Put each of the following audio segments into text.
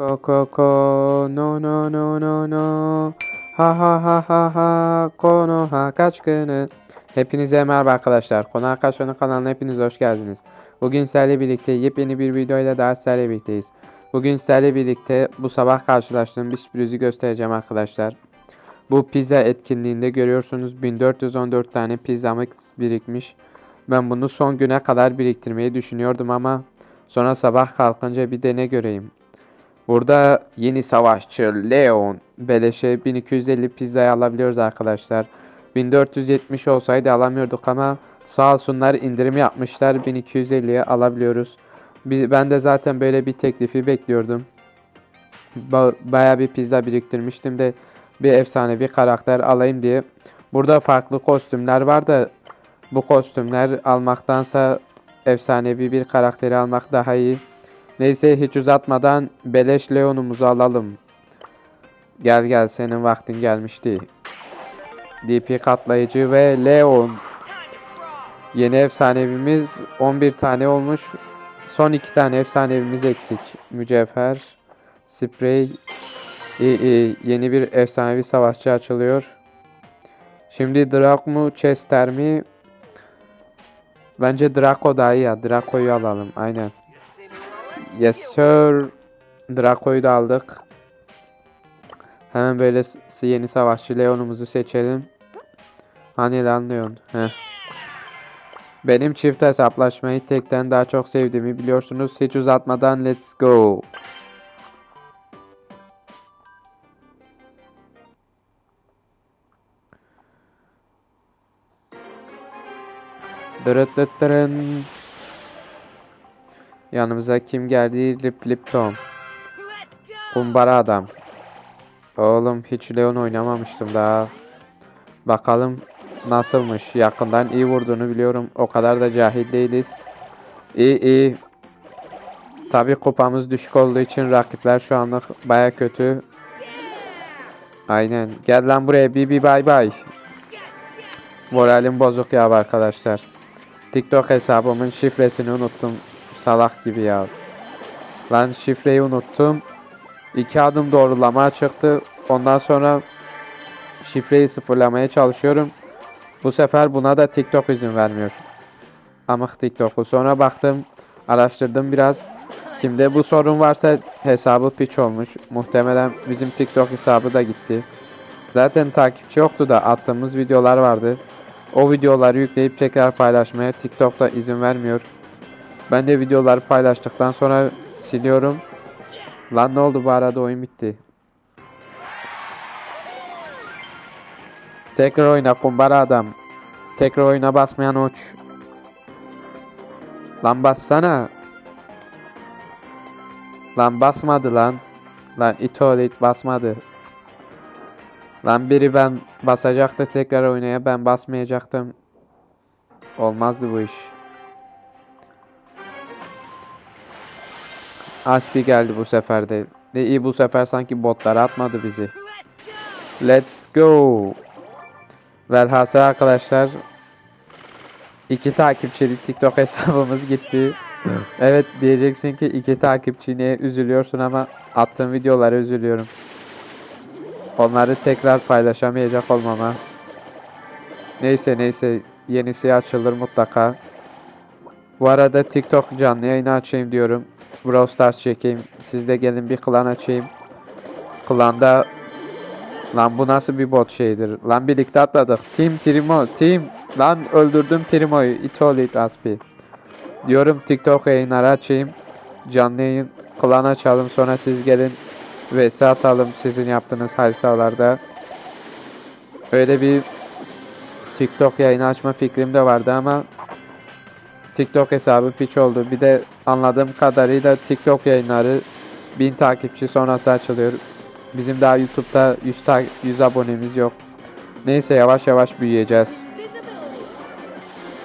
Ko ko ko no no no no no ha ha ha ha ha kono ha kaç günü Hepinize merhaba arkadaşlar. Konu Arkadaşlarının kanalına hepiniz hoş geldiniz. Bugün sizlerle birlikte yepyeni bir videoyla daha sizlerle birlikteyiz. Bugün sizlerle birlikte bu sabah karşılaştığım bir sürprizi göstereceğim arkadaşlar. Bu pizza etkinliğinde görüyorsunuz 1414 tane pizzamız birikmiş. Ben bunu son güne kadar biriktirmeyi düşünüyordum ama sonra sabah kalkınca bir de ne göreyim. Burada yeni savaşçı Leon beleşe 1250 pizzayı alabiliyoruz arkadaşlar. 1470 olsaydı alamıyorduk ama sağ olsunlar indirim yapmışlar 1250'ye alabiliyoruz. Bi- Ben de zaten böyle bir teklifi bekliyordum. Ba- Bayağı bir pizza biriktirmiştim de bir efsane bir karakter alayım diye. Burada farklı kostümler var da bu kostümler almaktansa efsanevi bir karakteri almak daha iyi. Neyse hiç uzatmadan beleş Leon'umuzu alalım. Gel gel senin vaktin gelmişti. DP katlayıcı ve Leon. Yeni efsanevimiz 11 tane olmuş. Son 2 tane efsanevimiz eksik. Mücevher, sprey. İyi, iyi. Yeni bir efsanevi savaşçı açılıyor. Şimdi Draco mu Chester mi? Bence Draco daha iyi ya. Draco'yu alalım. Aynen. Yes sir. Draco'yu da aldık. Hemen böyle yeni savaşçı Leon'umuzu seçelim. Hani lan Leon? Heh. Benim çift hesaplaşmayı tekten daha çok sevdiğimi biliyorsunuz. Hiç uzatmadan let's go. Dırıt dıt dırın. Yanımıza kim geldi? Lip Lip Tom. Kumbara adam. Oğlum hiç Leon oynamamıştım daha. Bakalım nasılmış. Yakından iyi vurduğunu biliyorum. O kadar da cahil değiliz. İyi iyi. Tabi kupamız düşük olduğu için rakipler şu anlık baya kötü. Aynen. Gel lan buraya. Bibi bay bay. Moralim bozuk ya arkadaşlar. TikTok hesabımın şifresini unuttum. Salak gibi ya. Lan şifreyi unuttum. İki adım doğrulama çıktı. Ondan sonra şifreyi sıfırlamaya çalışıyorum. Bu sefer buna da TikTok izin vermiyor. Amık TikTok'u. Sonra baktım, araştırdım biraz. Kimde bu sorun varsa hesabı piç olmuş. Muhtemelen bizim TikTok hesabı da gitti. Zaten takipçi yoktu da attığımız videolar vardı. O videoları yükleyip tekrar paylaşmaya TikTok'ta izin vermiyor. Ben de videoları paylaştıktan sonra siliyorum. Lan ne oldu bu arada oyun bitti. Tekrar oyna kumbara adam. Tekrar oyuna basmayan uç. Lan bassana. Lan basmadı lan. Lan itolit basmadı. Lan biri ben basacaktı tekrar oynaya ben basmayacaktım. Olmazdı bu iş. Aspi geldi bu sefer de. Ne iyi bu sefer sanki botlar atmadı bizi. Let's go. Velhasıl arkadaşlar iki takipçili TikTok hesabımız gitti. evet diyeceksin ki iki takipçi niye üzülüyorsun ama attığım videolara üzülüyorum. Onları tekrar paylaşamayacak olmama. Neyse neyse yenisi açılır mutlaka. Bu arada TikTok canlı yayını açayım diyorum. Brawl Stars çekeyim. Siz de gelin bir klan açayım. Klanda Lan bu nasıl bir bot şeydir? Lan birlikte atladık. Team Trimo. Team. Lan öldürdüm Trimo'yu. Itolit Aspi. Diyorum TikTok yayınları açayım. Canlı yayın klan açalım. Sonra siz gelin vs atalım sizin yaptığınız haritalarda. Öyle bir TikTok yayını açma fikrim de vardı ama TikTok hesabı piç oldu. Bir de anladığım kadarıyla TikTok yayınları 1000 takipçi sonrası açılıyor. Bizim daha YouTube'da 100, ta- 100 abonemiz yok. Neyse yavaş yavaş büyüyeceğiz.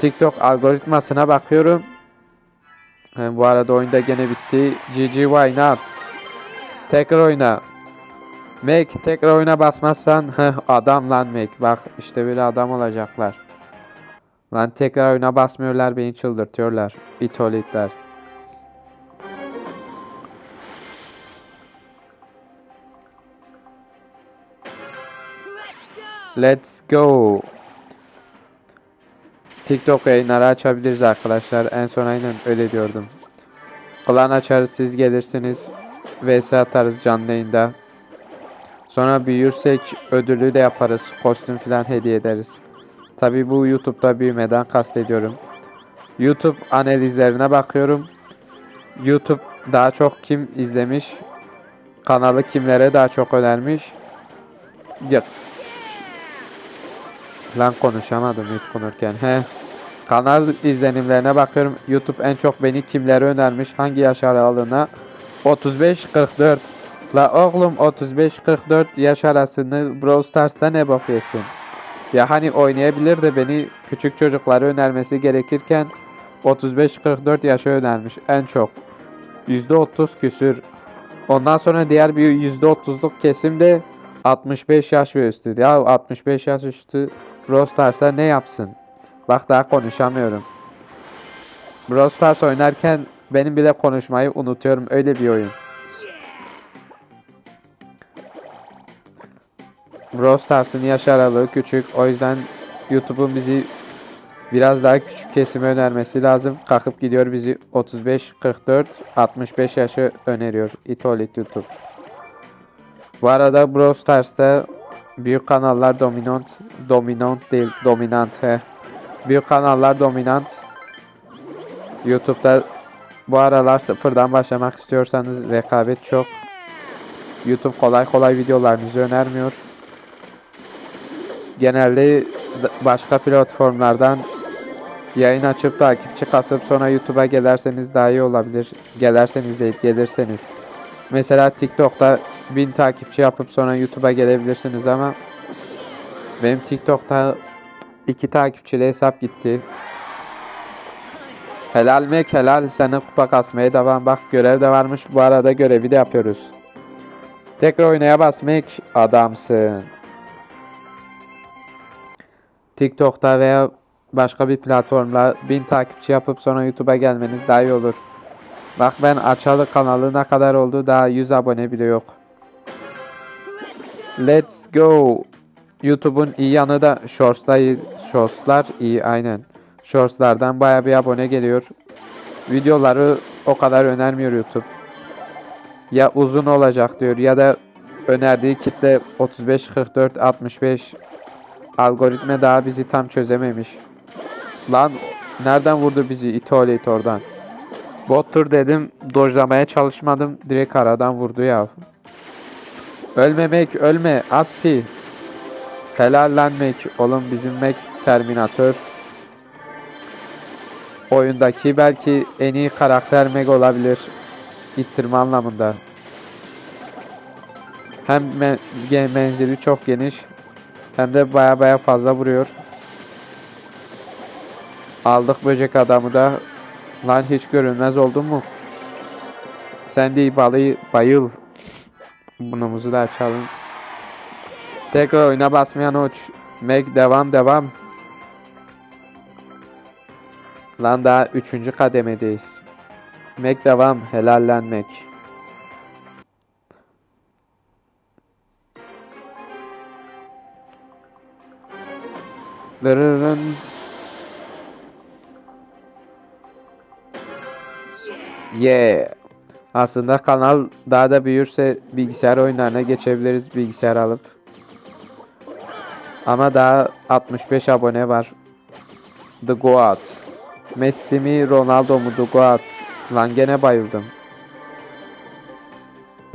TikTok algoritmasına bakıyorum. He, bu arada oyunda gene bitti. GG why not? Tekrar oyna. Make tekrar oyuna basmazsan adam lan Make. Bak işte böyle adam olacaklar. Lan tekrar oyuna basmıyorlar beni çıldırtıyorlar. İtolitler. Let's go. TikTok yayınları açabiliriz arkadaşlar. En son aynen öyle diyordum. Klan açarız siz gelirsiniz. VS atarız canlı yayında. Sonra büyürsek ödülü de yaparız. Kostüm falan hediye ederiz. Tabi bu YouTube'da büyümeden kastediyorum. YouTube analizlerine bakıyorum. YouTube daha çok kim izlemiş? Kanalı kimlere daha çok önermiş? Ya. Lan konuşamadım ilk konurken. He. Kanal izlenimlerine bakıyorum. YouTube en çok beni kimlere önermiş? Hangi yaş aralığına? 35-44. La oğlum 35-44 yaş arasını Brawl Stars'ta ne bakıyorsun? Ya hani oynayabilir de beni küçük çocukları önermesi gerekirken 35-44 yaşa önermiş en çok. %30 küsür. Ondan sonra diğer bir %30'luk kesim de 65 yaş ve üstü. Ya 65 yaş üstü Brawl ne yapsın? Bak daha konuşamıyorum. Brawl oynarken benim bile konuşmayı unutuyorum. Öyle bir oyun. Brawl Stars'ın yaş aralığı küçük. O yüzden YouTube'un bizi biraz daha küçük kesime önermesi lazım. Kalkıp gidiyor bizi 35, 44, 65 yaşı öneriyor. Itolit YouTube. Bu arada Brawl Stars'ta büyük kanallar dominant, dominant değil, dominant. He. Büyük kanallar dominant. YouTube'da bu aralar sıfırdan başlamak istiyorsanız rekabet çok. YouTube kolay kolay videolarınızı önermiyor. Genelde başka platformlardan yayın açıp takipçi kasıp sonra YouTube'a gelirseniz daha iyi olabilir. Gelirseniz değil gelirseniz. Mesela TikTok'ta 1000 takipçi yapıp sonra YouTube'a gelebilirsiniz ama benim TikTok'ta 2 takipçili hesap gitti. Helal mek helal senin kupa kasmaya devam bak görev de varmış bu arada görevi de yapıyoruz. Tekrar oynaya basmak adamsın. TikTok'ta veya başka bir platformla 1000 takipçi yapıp sonra YouTube'a gelmeniz daha iyi olur. Bak ben açalı kanalı ne kadar oldu daha 100 abone bile yok. Let's go. YouTube'un iyi yanı da Shorts'lar, Shorts'lar iyi aynen. Shorts'lardan baya bir abone geliyor. Videoları o kadar önermiyor YouTube. Ya uzun olacak diyor ya da önerdiği kitle 35 44 65 algoritma daha bizi tam çözememiş. Lan nereden vurdu bizi oradan? Bottur dedim dojlamaya çalışmadım direkt aradan vurdu ya. Ölmemek ölme aspi. Helallenmek oğlum bizim Mac Terminator. Oyundaki belki en iyi karakter Meg olabilir. İttirme anlamında. Hem men menzili çok geniş hem de baya baya fazla vuruyor. Aldık böcek adamı da. Lan hiç görünmez oldun mu? Sen de balayı bayıl. Bunumuzu da açalım. Tekrar oyuna basmayan uç. Meg devam devam. Lan daha üçüncü kademedeyiz. Meg devam. Helallenmek. Dırırın. Yeah. Aslında kanal daha da büyürse bilgisayar oyunlarına geçebiliriz bilgisayar alıp. Ama daha 65 abone var. The Goat. Messi mi Ronaldo mu The Goat. Lan gene bayıldım.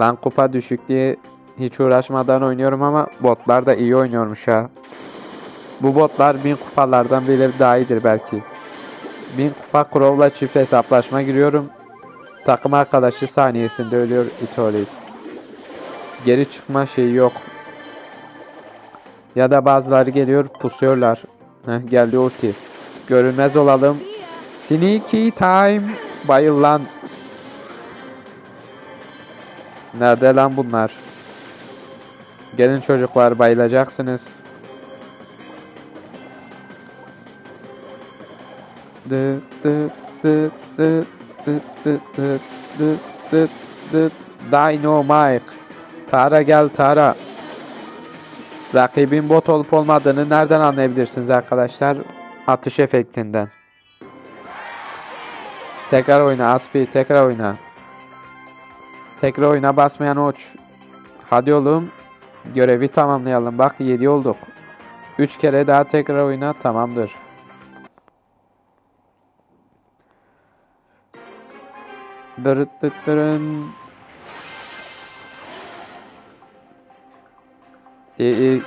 Lan kupa düşük diye hiç uğraşmadan oynuyorum ama botlar da iyi oynuyormuş ha. Bu botlar 1000 kupalardan bile daha iyidir belki. 1000 kupa Crow'la çift hesaplaşma giriyorum. Takım arkadaşı saniyesinde ölüyor Itolit. Geri çıkma şeyi yok. Ya da bazıları geliyor pusuyorlar. Heh, geldi ulti. Görünmez olalım. Sneaky time. Bayıl lan. Nerede lan bunlar? Gelin çocuklar bayılacaksınız. Dı dı dı dı dı dı dı dı dı dı Dynamite. Tara gel Tara. Rakibin bot olup olmadığını nereden anlayabilirsiniz arkadaşlar? Atış efektinden. Tekrar oyna Aspi, tekrar oyna. Tekrar oyna basmayan uç. Hadi oğlum. Görevi tamamlayalım. Bak 7 olduk. 3 kere daha tekrar oyna tamamdır. Dırıt dıt dırın. İyi iyi.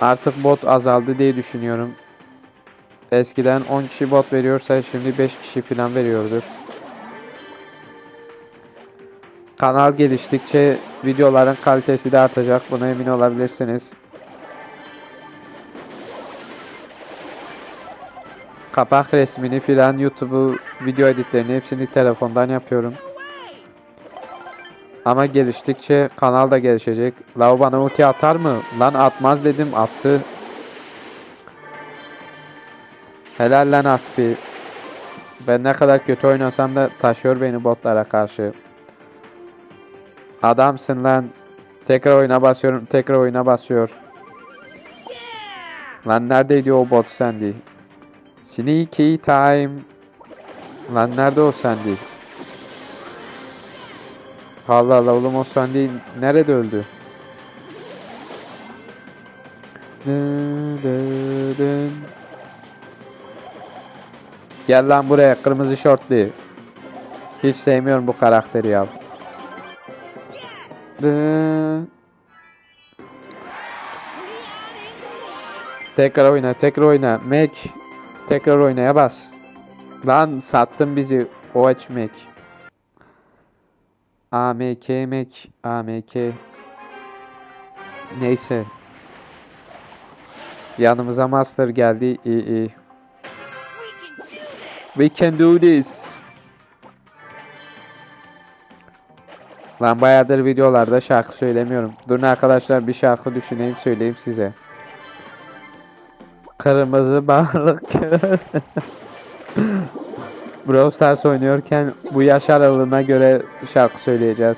Artık bot azaldı diye düşünüyorum. Eskiden 10 kişi bot veriyorsa şimdi 5 kişi falan veriyordur. Kanal geliştikçe videoların kalitesi de artacak. Buna emin olabilirsiniz. Kapak resmini filan YouTube'u video editlerini hepsini telefondan yapıyorum. Ama geliştikçe kanal da gelişecek. Lav bana ulti atar mı? Lan atmaz dedim attı. Helal lan Aspi. Ben ne kadar kötü oynasam da taşıyor beni botlara karşı. Adamsın lan. Tekrar oyuna basıyorum. Tekrar oyuna basıyor. Lan neredeydi o bot Sandy? Sneaky time. Lan nerede o Sandy? Allah Allah oğlum o Sandy nerede öldü? Gel lan buraya kırmızı şortlu. Hiç sevmiyorum bu karakteri ya. Tekrar oyna, tekrar oyna. Mac. Tekrar oynaya bas. Lan sattın bizi. OH Mac. AMK Mac. AMK. Neyse. Yanımıza Master geldi. İyi iyi. We can do this. Lan bayağıdır videolarda şarkı söylemiyorum. Durun arkadaşlar bir şarkı düşüneyim söyleyeyim size. Kırmızı balık Brawl Stars oynuyorken bu yaş aralığına göre şarkı söyleyeceğiz.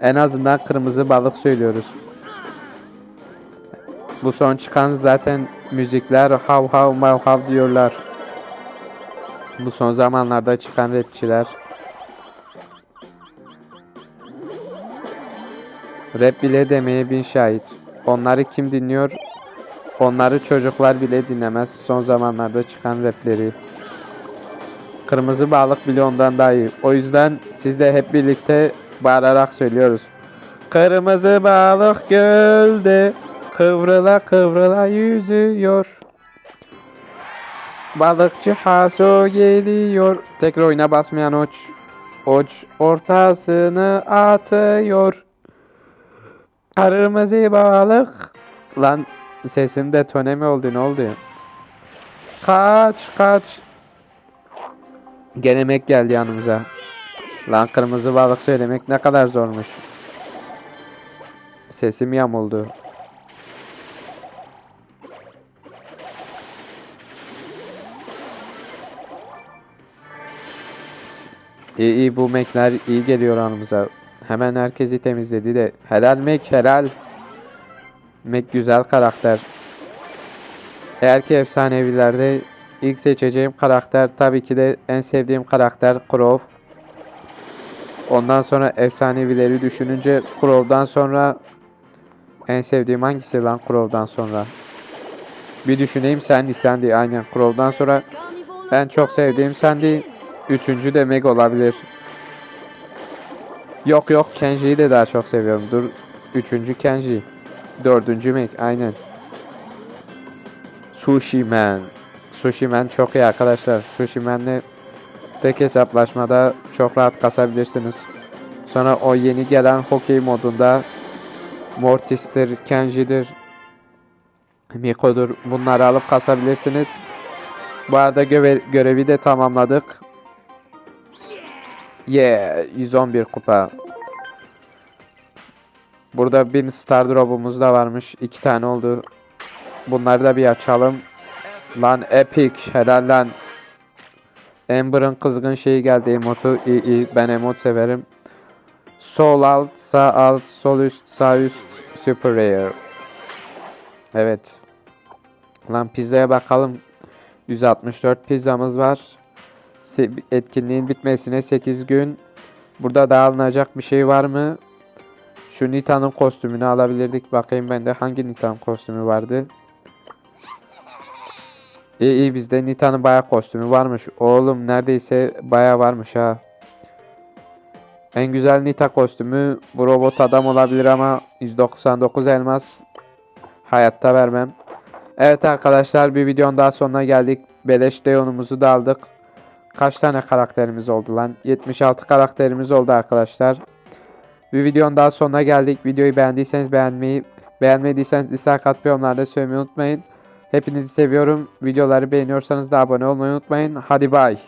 En azından kırmızı balık söylüyoruz. Bu son çıkan zaten müzikler hav hav mav hav diyorlar. Bu son zamanlarda çıkan rapçiler. Rap bile demeye bin şahit. Onları kim dinliyor? Onları çocuklar bile dinlemez. Son zamanlarda çıkan rapleri. Kırmızı balık bile ondan daha iyi. O yüzden siz de hep birlikte bağırarak söylüyoruz. Kırmızı balık gölde kıvrıla kıvrıla yüzüyor. Balıkçı Haso geliyor. Tekrar oyuna basmayan uç. Uç ortasını atıyor. Kırmızı balık. Lan sesim detone mi oldu ne oldu? Kaç kaç. Gene Mac geldi yanımıza. Lan kırmızı balık söylemek ne kadar zormuş. Sesim yamuldu. İyi iyi bu Mac'ler iyi geliyor anımıza. Hemen herkesi temizledi de. Helal Mac helal. Mac güzel karakter. Eğer ki efsanevilerde ilk seçeceğim karakter tabii ki de en sevdiğim karakter Crow. Ondan sonra efsanevileri düşününce Crow'dan sonra en sevdiğim hangisi lan Crow'dan sonra? Bir düşüneyim Sandy Sandy aynen Crow'dan sonra en çok sevdiğim Sandy Üçüncü de Meg olabilir. Yok yok Kenji'yi de daha çok seviyorum. Dur. Üçüncü Kenji. Dördüncü Meg aynen. Sushi Man. Sushi Man çok iyi arkadaşlar. Sushi Man'le tek hesaplaşmada çok rahat kasabilirsiniz. Sonra o yeni gelen hokey modunda Mortis'tir, Kenji'dir, Miko'dur. Bunları alıp kasabilirsiniz. Bu arada göve- görevi de tamamladık. Yeah, 111 kupa. Burada bin star drop'umuz da varmış. iki tane oldu. Bunları da bir açalım. Lan epic, helal lan. Amber'ın kızgın şeyi geldi emotu. İyi iyi, ben emot severim. Sol alt, sağ alt, sol üst, sağ üst. Super Rare. Evet. Lan pizzaya bakalım. 164 pizzamız var. Etkinliğin bitmesine 8 gün. Burada daha alınacak bir şey var mı? Şu Nita'nın kostümünü alabilirdik. Bakayım bende hangi Nita'nın kostümü vardı. İyi iyi bizde Nita'nın bayağı kostümü varmış. Oğlum neredeyse bayağı varmış ha. En güzel Nita kostümü bu robot adam olabilir ama 199 elmas hayatta vermem. Evet arkadaşlar bir videonun daha sonuna geldik. Beleş Leon'umuzu da aldık. Kaç tane karakterimiz oldu lan? 76 karakterimiz oldu arkadaşlar. Bir videonun daha sonuna geldik. Videoyu beğendiyseniz beğenmeyi, beğenmediyseniz dislike atmayı, yorumlarda söylemeyi unutmayın. Hepinizi seviyorum. Videoları beğeniyorsanız da abone olmayı unutmayın. Hadi bay.